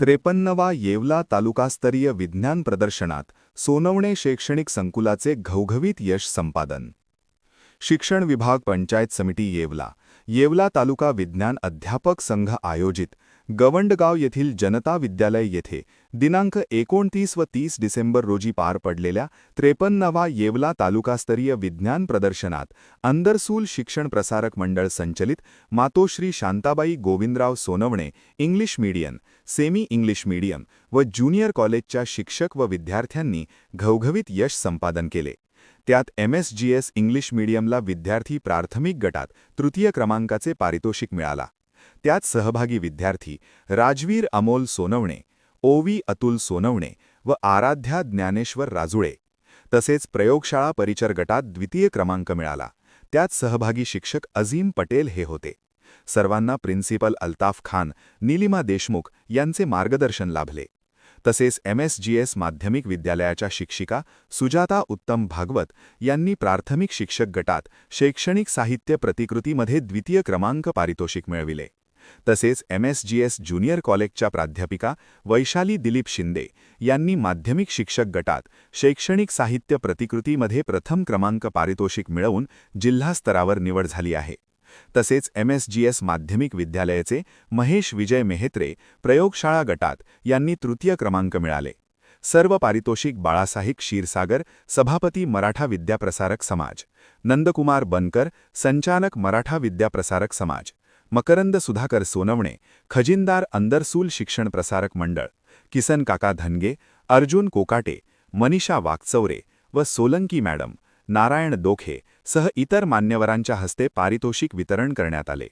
त्रेपन्नवा येवला तालुकास्तरीय विज्ञान प्रदर्शनात सोनवणे शैक्षणिक संकुलाचे घवघवीत यश संपादन. शिक्षण विभाग पंचायत समिती येवला. येवला तालुका विज्ञान अध्यापक संघ आयोजित गवंडगाव येथील जनता विद्यालय येथे दिनांक एकोणतीस व तीस डिसेंबर रोजी पार पडलेल्या त्रेपन्नवा येवला तालुकास्तरीय विज्ञान प्रदर्शनात अंदरसूल शिक्षण प्रसारक मंडळ संचलित Matoshri Shantabai Govindrao Sonawane English medium semi English medium व ज्युनियर कॉलेजच्या शिक्षक व विद्यार्थ्यांनी घवघवीत यश संपादन केले. त्यात M S G S English मीडियमला विद्यार्थी प्राथमिक गटात तृतीय क्रमांकाचे पारितोषिक मिळाला. त्यात सहभागी विद्यार्थी राजवीर अमोल सोनवणे ओवी अतुल सोनवणे व आराध्या ज्ञानेश्वर राजुळे. तसेच प्रयोगशाळा परिचर गटात द्वितीय क्रमांक मिळाला. त्यात सहभागी शिक्षक अझीम पटेल हे होते. सर्वांना प्रिन्सिपल अल्ताफ खान निलिमा देशमुख यांचे मार्गदर्शन लाभले. तसेच एम एस जी एस माध्यमिक विद्यालयाच्या शिक्षिका सुजाता उत्तम भागवत यांनी प्राथमिक शिक्षक गटात शैक्षणिक साहित्य प्रतिकृतीमध्ये द्वितीय क्रमांक पारितोषिक मिळविले. तसेच M S G S junior कॉलेजच्या प्राध्यापिका वैशाली दिलीप शिंदे यांनी माध्यमिक शिक्षक गटात शैक्षणिक साहित्य प्रतिकृतीमध्ये प्रथम क्रमांक पारितोषिक मिळवून जिल्हास्तरावर निवड झाली आहे. तसेच एम एस जी एस माध्यमिक विद्यालयाचे महेश विजय मेहत्रे प्रयोगशाळा गटात यांनी तृतीय क्रमांक मिळाले. सर्व पारितोषिक बाळासाहेब क्षीरसागर सभापती मराठा विद्याप्रसारक समाज नंदकुमार बनकर संचालक मराठा विद्याप्रसारक समाज मकरंद सुधाकर सोनवणे खजिनदार अंदरसूल शिक्षण प्रसारक मंडळ किसन काका धनगे अर्जुन कोकाटे मनीषा वाकचौरे व सोलंकी मॅडम नारायण दोखे सह इतर मान्यवरांच्या हस्ते पारितोषिक वितरण करण्यात आले.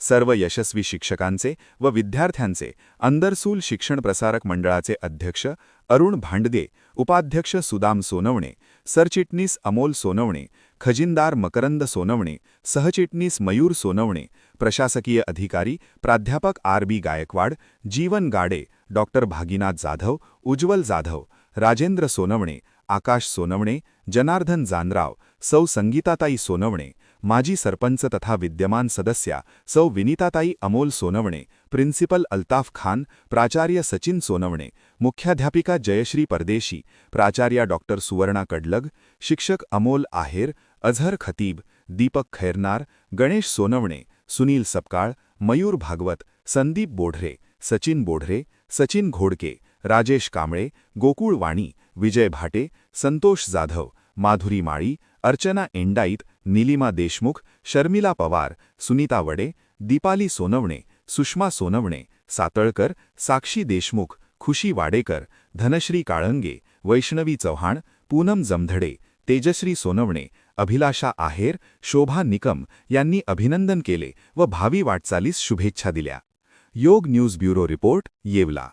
सर्व यशस्वी शिक्षकांचे व विद्यार्थ्यांचे अंदरसूल शिक्षण प्रसारक मंडळाचे अध्यक्ष अरुण भांडदे उपाध्यक्ष सुदाम सोनवणे सरचिटणीस अमोल सोनवणे खजिनदार मकरंद सोनवणे सहचिटणीस मयूर सोनवणे प्रशासकीय अधिकारी प्राध्यापक R B Gaikwad Jeevan Gade doctor Bhaginath Jadhav Ujjwal Jadhav Rajendra Sonawane Akash Sonawane, Janardan Janrao, सौ संगीताताई सोनवणे, माजी सरपंच तथा विद्यमान सदस्या सौ विनीताताई अमोल सोनवणे, प्रिन्सिपल अल्ताफ खान, प्राचार्य सचिन सोनवणे, मुख्याध्यापिका जयश्री परदेशी, प्राचार्या डॉक्टर सुवर्णा कडलग, शिक्षक अमोल आहेर अझहर खतीब, दीपक खैरनार, गणेश सोनवणे, सुनील सपकाळ, मयूर भागवत, संदीप बोढरे, सचिन बोढरे, सचिन घोडके राजेश कांबळे गोकुळ वाणी विजय भाटे संतोष जाधव माधुरी माळी अर्चना एंडाईत निलिमा देशमुख शर्मिला पवार सुनीता वडे दीपाली सोनवणे सुषमा सोनवणे सातळकर साक्षी देशमुख खुशी वाडेकर धनश्री काळंगे वैष्णवी चव्हाण पूनम जमधडे तेजश्री सोनवणे अभिलाषा आहेर शोभा निकम यांनी अभिनंदन केले व भावी वाटचालीस शुभेच्छा दिल्या. योग न्यूज ब्युरो रिपोर्ट येवला.